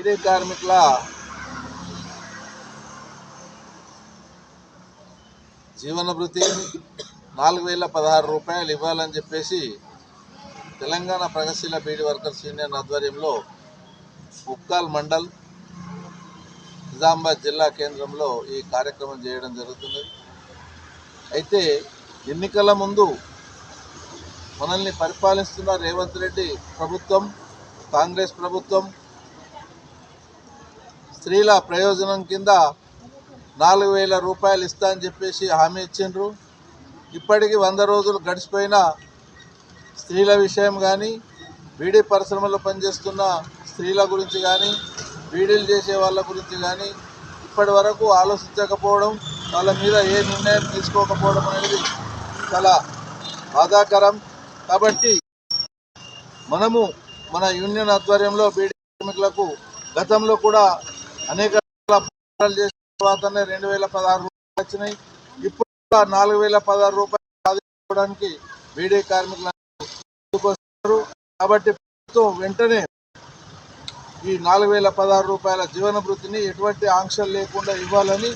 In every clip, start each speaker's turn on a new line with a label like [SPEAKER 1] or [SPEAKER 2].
[SPEAKER 1] బీడీ కార్మికుల? జీవన నాలుగు వేల పదహారు రూపాయలు ఇవ్వాలని చెప్పేసి తెలంగాణ ప్రగతిశీల బీడీ వర్కర్స్ యూనియన్ ఆధ్వర్యంలో ఉక్కాల్ మండల్ నిజామాబాద్ జిల్లా కేంద్రంలో ఈ కార్యక్రమం చేయడం జరుగుతుంది. అయితే ఎన్నికల ముందు మనల్ని పరిపాలిస్తున్న రేవంత్ రెడ్డి ప్రభుత్వం కాంగ్రెస్ ప్రభుత్వం స్త్రీల ప్రయోజనం కింద నాలుగు వేల రూపాయలు ఇస్తా అని చెప్పేసి హామీ ఇచ్చిండ్రు. ఇప్పటికి వంద రోజులు గడిచిపోయినా స్త్రీల విషయం కానీ బీడీ పరిశ్రమలో పనిచేస్తున్న స్త్రీల గురించి కానీ బీడీలు చేసే వాళ్ళ గురించి కానీ ఇప్పటి వరకు ఆలోచించకపోవడం వాళ్ళ మీద ఏ నిర్ణయం తీసుకోకపోవడం అనేది చాలా బాధాకరం. కాబట్టి మనము మన యూనియన్ ఆధ్వర్యంలో బీడీ కార్మికులకు గతంలో కూడా అనేక పోరాటాలు చేసిన తర్వాతనే రెండు వేల పదహారు రూపాయలు వచ్చినాయి. ఇప్పుడు నాలుగు వేల పదహారు రూపాయలు సాధించుకోవడానికి బీడీ కార్మికులు ముందుకొస్తారు కాబట్టి ప్రభుత్వం వెంటనే ఈ నాలుగు వేల పదహారు రూపాయల జీవన వృత్తిని ఎటువంటి ఆంక్షలు లేకుండా ఇవ్వాలని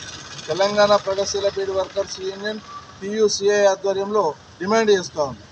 [SPEAKER 1] తెలంగాణ ప్రగతిశీల బీడ్ వర్కర్స్ యూనియన్ టీయూసీఐ ఆధ్వర్యంలో డిమాండ్ చేస్తూ ఉంది.